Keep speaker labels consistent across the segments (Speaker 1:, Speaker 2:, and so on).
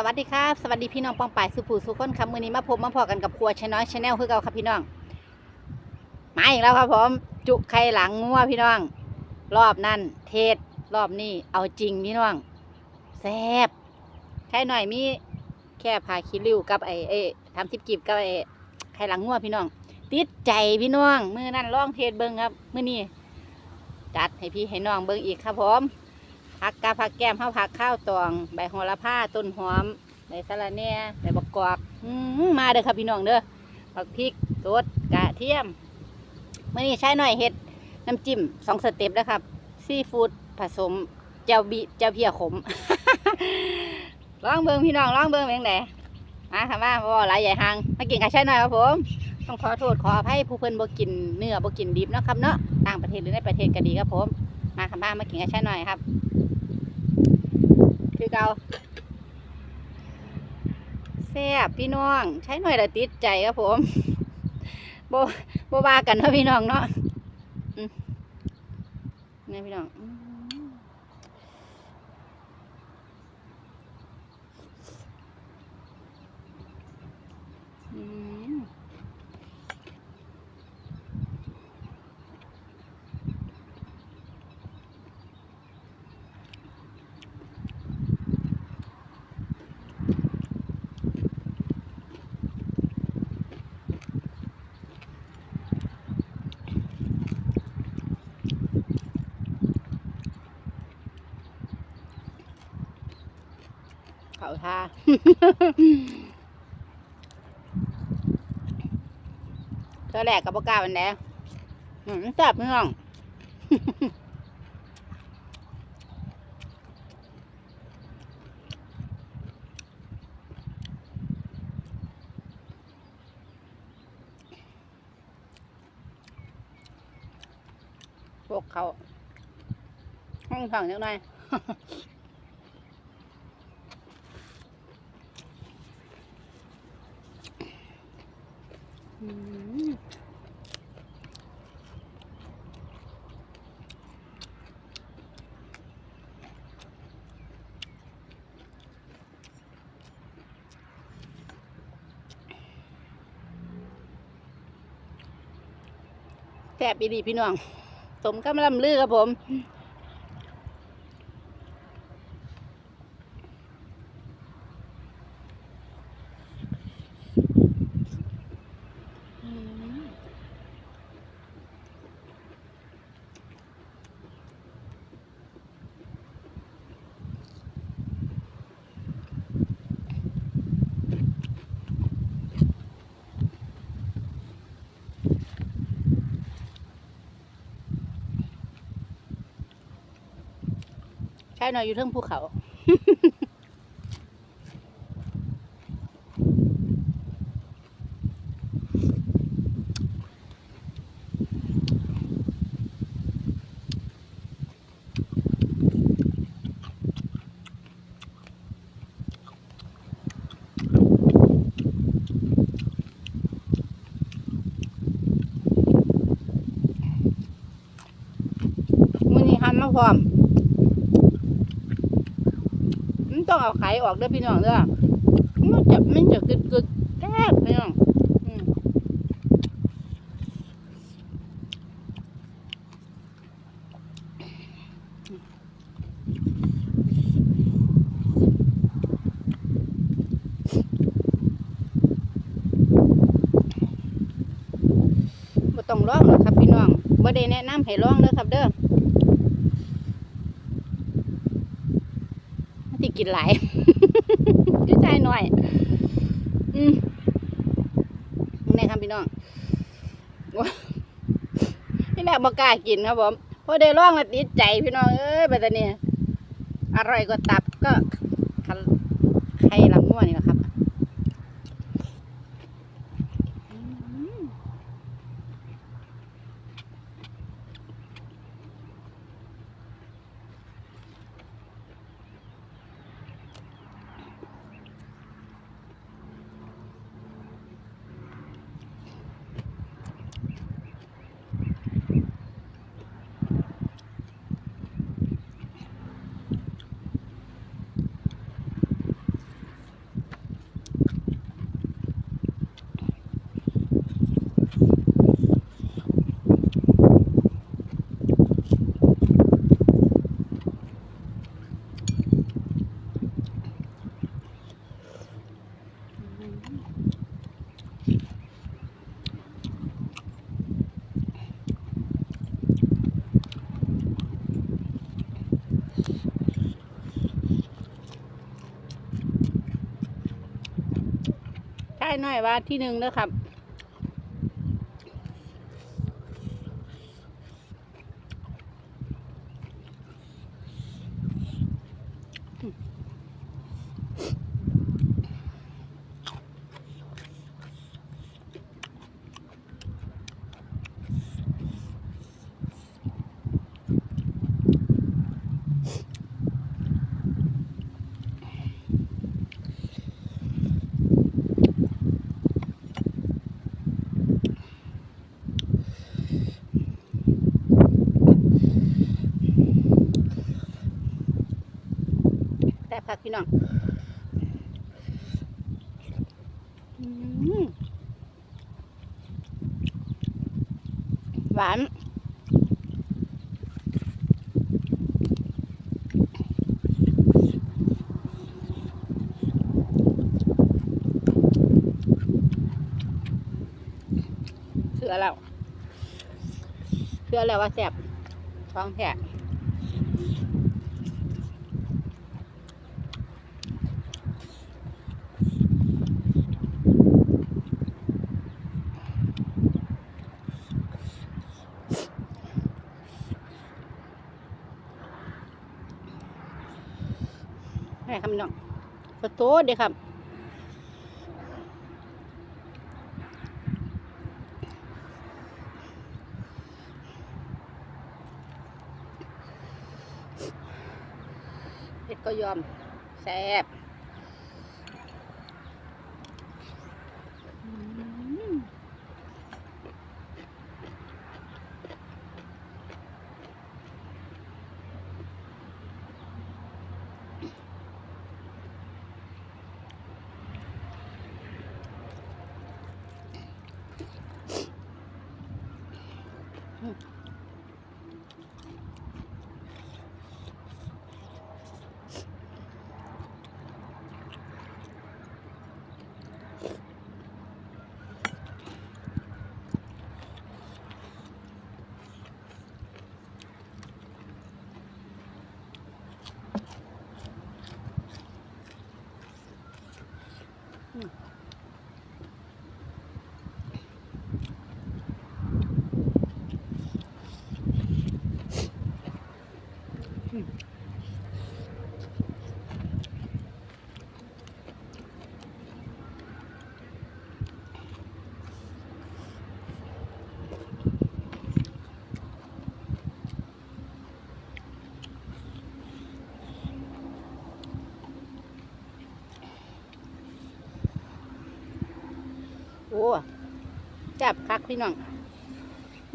Speaker 1: สวัสดีครับสวัสดีพี่น้องปองป่ายสุภูสุคนครับมือนี้มาพบมาพอกันกับครัวชน้อยชาแนลคือเก่าครับพี่น้องมาอีกแล้วครับผมจุไข่หลังงัวพี่น้อง รอบนั้นเทศรอบนี้เอาจริงพี่น้องแซ่บไข่หน่อยมีแค่พาคิริวกับไอ้ไอ้ทำทิปกีบกับไอ้ไข่หลังงัวพี่น้อง ติดใจพี่น้องมือนั่นล่องเทศเบิ้งครับมือนี้จัดให้พี่ให้น้องเบิ้งอีกครับผม ผักกาผักแก้มข้าวผักข้าวตอง ใบโหระพาต้นหอมใบสะระแหน่ใบบักกอกมาเด้อครับพี่น้องเด้อผักพริกสดกระเทียมเมื่อนี้ใช้หน่อยเห็ดน้ำจิ้มสองสเต็ปนะครับซีฟู้ดผสมเจ้าบีเจ้าเพียขมลองเบิ่งพี่น้องลองเบิ่งเป็นไงมาค่ะมาบ่หลายใหญ่หางมากินกับใช้หน่อยครับผมต้องขอโทษขออภัยผู้เพิ่นบ่กินเนื้อบ่กินดิบเนาะครับเนาะต่างประเทศหรือในประเทศก็ดีครับผมมาค่ะมามากินกับใช้หน่อยครับ กาแซ่บพี่น้อง ใช้หน่อยละติดใจครับผมโบโบว่ากันเนาะพี่น้องเนาะนี่พี่น้องอืมอืม เขาท่าตัวแรกกับปกล้าวันแดงอืมแซ่บพี่น้องพวกเขาห้องถังเล็กน้อย อืม แซ่บอีดีพี่น้องสมกำลังลือครับผม อืมใช่ หน่อยอยู่เทิงภูเขามือนี้หันมาพร้อมมัน ต้องเอาไข่ออกเด้อพี่น้องเด้อมันจะมันจะกึดกึดแซ่บพี่น้องมบ่ต้องร้องหรอกครับพี่น้องบ่ได้แนะนำให้ร้องเด้อครับเด้อ ที่ กินหลายพี่ใจหน่อย อืมนี่ครับพี่น้องว้าพี่แรกบอกล้ากินครับผมพอได้ลองมาติดใจพี่น้องเอ้ยแบบนี้อร่อยกว่าตับ น่อยว่าที่หนึ่งเด้อครับ คักพี่น้องอืมหวานเชื่อแล้วเชื่อแล้วว่าแซ่บท้องแท้ให้ครับพี่น้องขอ โทษเด้ครับเผ็ดก็ยอมแซ่บอืม โอ้จับคักพี่น้อง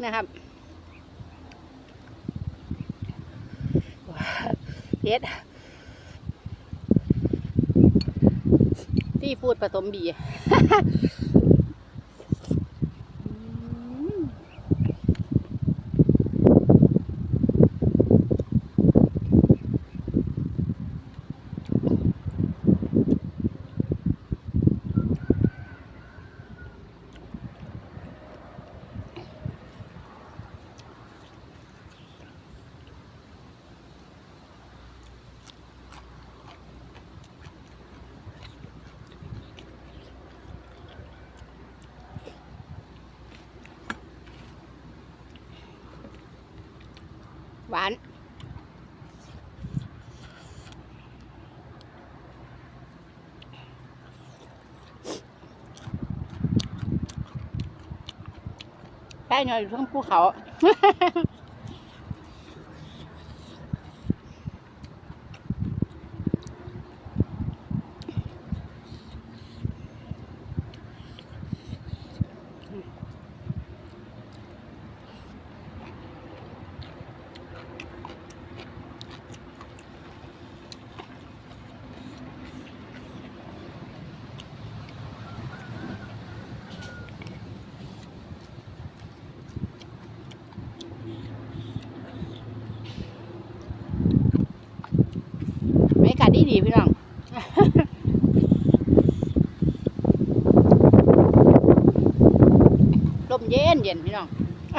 Speaker 1: นะครับว้าว เผ็ดที่พูดผสมบี หวาน ได้หน่อยอยู่ทั้งภูเขา ดีดีพี่น้องลมเย็นเย็นพี่น้อง อ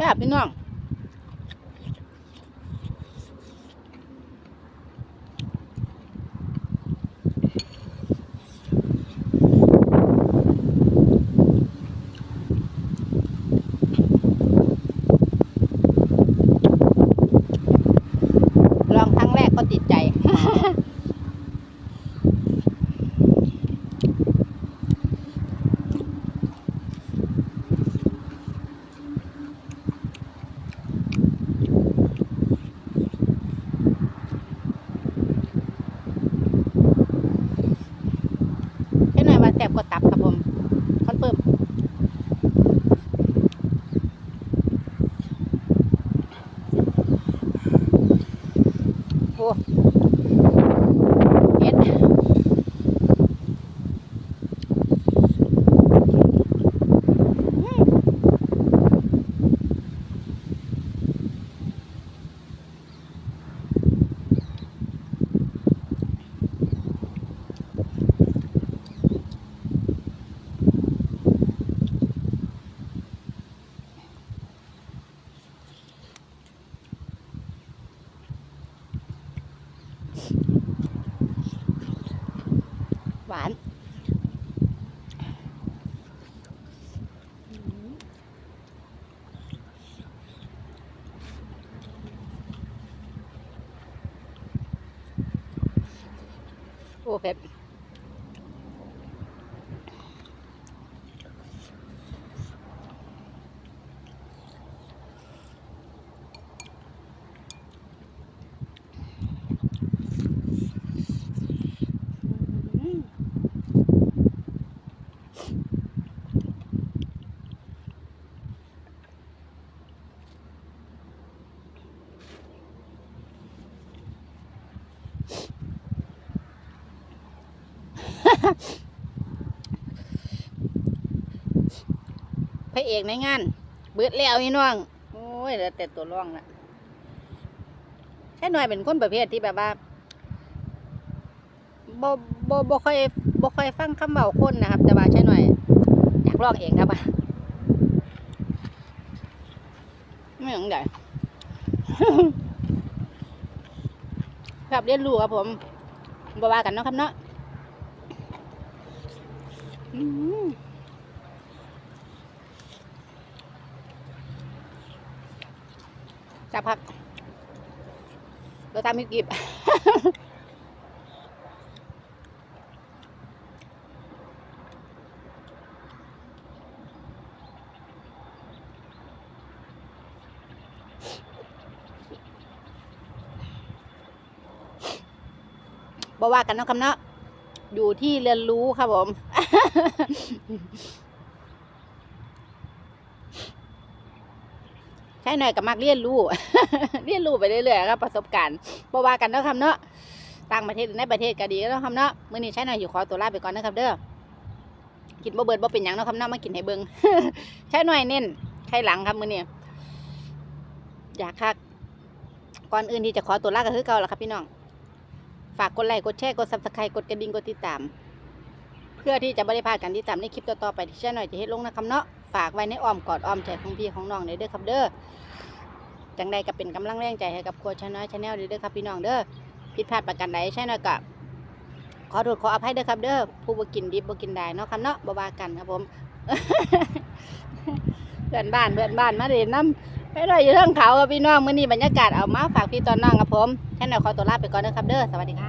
Speaker 1: แซ่บพี่น้อง ลองครั้งแรกก็ติดใจ แค่บกว่าตับครับผมคอนเฟิร์มโอ้เอ็ดอืมหวาน โอ้เผ็ดอืม พระเอกในงาน เบิดแล้วพี่น้อง โอ้ยเหลือแต่ตัวร่องละแค่หน่อยเป็นคนประเภทที่แบบว่าบ่บ่บ่ค่อยบ่ค่อยฟังคำเบาคนนะครับ แต่ว่าใช่หน่อย อยากร้องเองครับไม่หยังใหญ่ครับเรียนรู้ครับผมบ่ว่ากันเนาะครับเนาะ อืมสักพักเราทำให้กิบบอว่ากันเนาะคำเนาะ อยู่ที่เรียนรู้ครับผม ใช่หน่อยกับมักเรียนรู้ เรียนรู้ไปเรื่อยๆครับประสบการณ์บว่ากันเนาะคำเนาะต่างประเทศในประเทศก็ดีเนาะคำเนาะมื้อนี้ใช่หน่อยอยู่ขอตัวลาไปก่อนนะครับ เด้อกินบ่เบิดบ่เป็นหยังเนาะคำเนาะมากินให้เบิ่งใช่หน่อยเน้นไข่หลังครับมื้อนี้อยากคักก่อนอื่นที่จะขอตัวลาก็คือเก่าแล้วครับพี่น้อง ฝากกดไลค์กดแชร์กดซับสไครต์กดกระดิ่งกดติดตาม เพื่อที่จะไม่ได้พลาดการติดตามในคลิปต่อๆไปที่ช่หน่อยจะเฮ็ดลงนะครับเนาะฝากไว้ในอ้อมกอดอ้อมใจของพี่ของน้องเด้อเด้อครับเด้อจังใดก็เป็นกำลังแรงใจให้กับครัวชาน้อยชาแนลเด้อเด้อครับพี่น้องเด้อผิดพลาดประการใดใช่หน่อยก็ขอโทษขออภัยเด้อครับเด้อผู้บ่กินดิบบ่กินได้เนาะครับเนาะบ่ว่ากันครับผมเพื่อนบ้านเพื่อนบ้านมาเด่นน้ำไปเลยอยู่เรื่องเขาครับพี่น้องมื้อนี้บรรยากาศเอามาฝากพี่ตอนน้องครับผมแค่หน่อยขอตัวลาไปก่อนเด้อครับเด้อสวัสดีครับ